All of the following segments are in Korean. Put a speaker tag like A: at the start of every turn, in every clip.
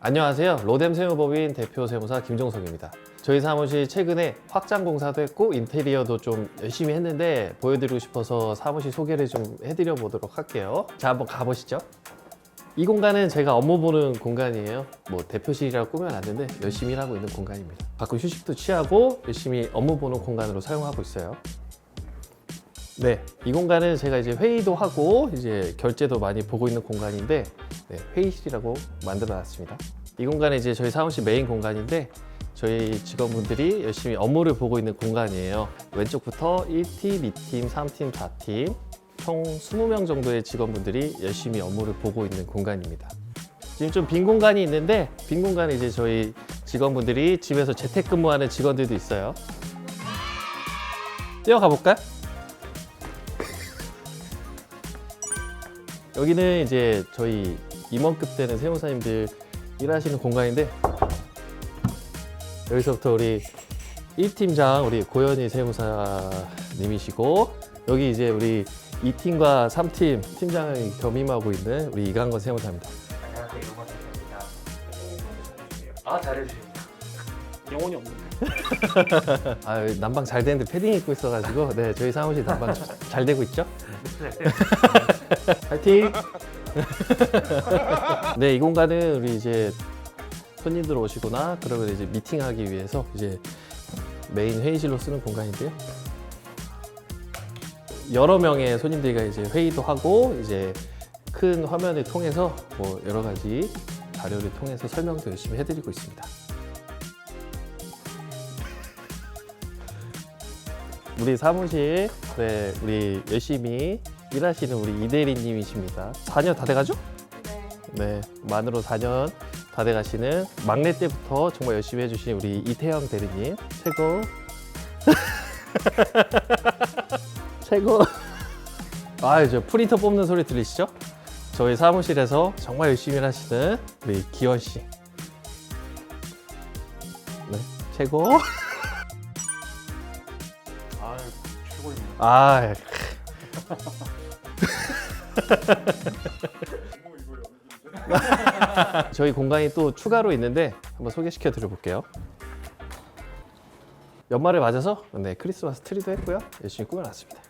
A: 안녕하세요. 로뎀 세무법인 대표 세무사 김종석입니다. 저희 사무실 최근에 확장 공사도 했고 인테리어도 좀 열심히 했는데 보여드리고 싶어서 사무실 소개를 좀 해드려 보도록 할게요. 자, 한번 가보시죠. 이 공간은 제가 업무 보는 공간이에요. 뭐 대표실이라고 꾸며놨는데 열심히 일하고 있는 공간입니다. 가끔 휴식도 취하고 열심히 업무 보는 공간으로 사용하고 있어요. 네, 이 공간은 제가 이제 회의도 하고 이제 결제도 많이 보고 있는 공간인데 네, 회의실이라고 만들어놨습니다. 이 공간은 이제 저희 사무실 메인 공간인데 저희 직원분들이 열심히 업무를 보고 있는 공간이에요. 왼쪽부터 1팀, 2팀, 3팀, 4팀 총 20명 정도의 직원분들이 열심히 업무를 보고 있는 공간입니다. 지금 좀 빈 공간이 있는데 빈 공간에 이제 저희 직원분들이 집에서 재택근무하는 직원들도 있어요. 뛰어가 볼까요? 여기는 이제 저희 임원급 되는 세무사님들 일하시는 공간인데 여기서부터 우리 1팀장 우리 고현희 세무사님이시고 여기 이제 우리 2팀과 3팀 팀장을 겸임하고 있는 우리 이강건 세무사입니다.
B: 안녕하세요 이동건입니다. 아 잘해주십니다. 영혼이 없는데.
A: 아 난방 잘 되는데 패딩 입고 있어가지고 네 저희 사무실 난방 잘 되고 있죠? 파이팅! 네, 이 공간은 우리 이제 손님들 오시거나 그러면 이제 미팅하기 위해서 이제 메인 회의실로 쓰는 공간인데요. 여러 명의 손님들과 이제 회의도 하고 이제 큰 화면을 통해서 뭐 여러 가지 자료를 통해서 설명도 열심히 해드리고 있습니다. 우리 사무실 네, 우리 열심히 일하시는 우리 이대리님이십니다. 4년 다 돼가죠? 네, 만으로 4년 다 돼가시는 막내 때부터 정말 열심히 해주신 우리 이태영 대리님 최고. 최고. 아, 저 프린터 뽑는 소리 들리시죠? 저희 사무실에서 정말 열심히 일하시는 우리 기원 씨. 네, 최고.
B: 최고입니다.
A: 아, 저희 공간이 또 추가로 있는데 한번 소개시켜 드려볼게요. 연말을 맞아서 네, 크리스마스 트리도 했고요. 열심히 꾸며놨습니다.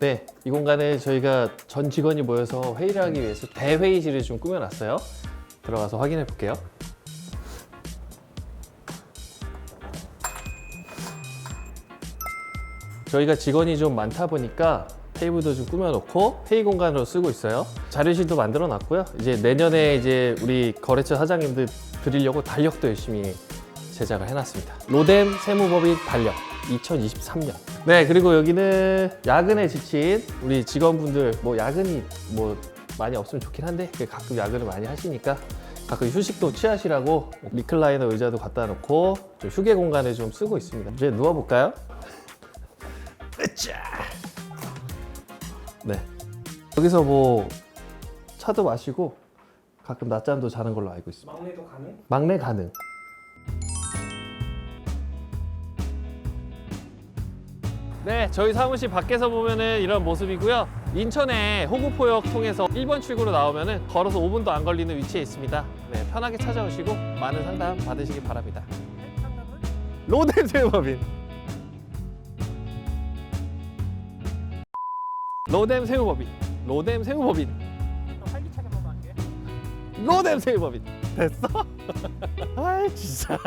A: 네, 이 공간에 저희가 전 직원이 모여서 회의를 하기 위해서 대회의실을 좀 꾸며놨어요. 들어가서 확인해 볼게요. 저희가 직원이 좀 많다 보니까 테이블도 좀 꾸며놓고 회의 공간으로 쓰고 있어요. 자료실도 만들어놨고요. 이제 내년에 이제 우리 거래처 사장님들 드리려고 달력도 열심히 제작을 해놨습니다. 로뎀 세무법인 달력 2023년. 네, 그리고 여기는 야근에 지친 우리 직원분들 뭐 야근이 뭐 많이 없으면 좋긴 한데 가끔 야근을 많이 하시니까 가끔 휴식도 취하시라고 리클라이너 의자도 갖다 놓고 좀 휴게 공간을 좀 쓰고 있습니다. 이제 누워볼까요? 으쌰. 네. 여기서 뭐 차도 마시고 가끔 낮잠도 자는 걸로 알고 있습니다.
B: 막내도 가능?
A: 막내 가능. 네, 저희 사무실 밖에서 보면은 이런 모습이고요. 인천의 호구포역 통해서 1번 출구로 나오면은 걸어서 5분도 안 걸리는 위치에 있습니다. 네, 편하게 찾아오시고 많은 상담 받으시기 바랍니다. 로뎀 세무법인. 로뎀 세무법인. 로뎀 세무법인.
B: 활기차게 안 돼?
A: 로뎀 세무법인. 됐어? 아이 진짜.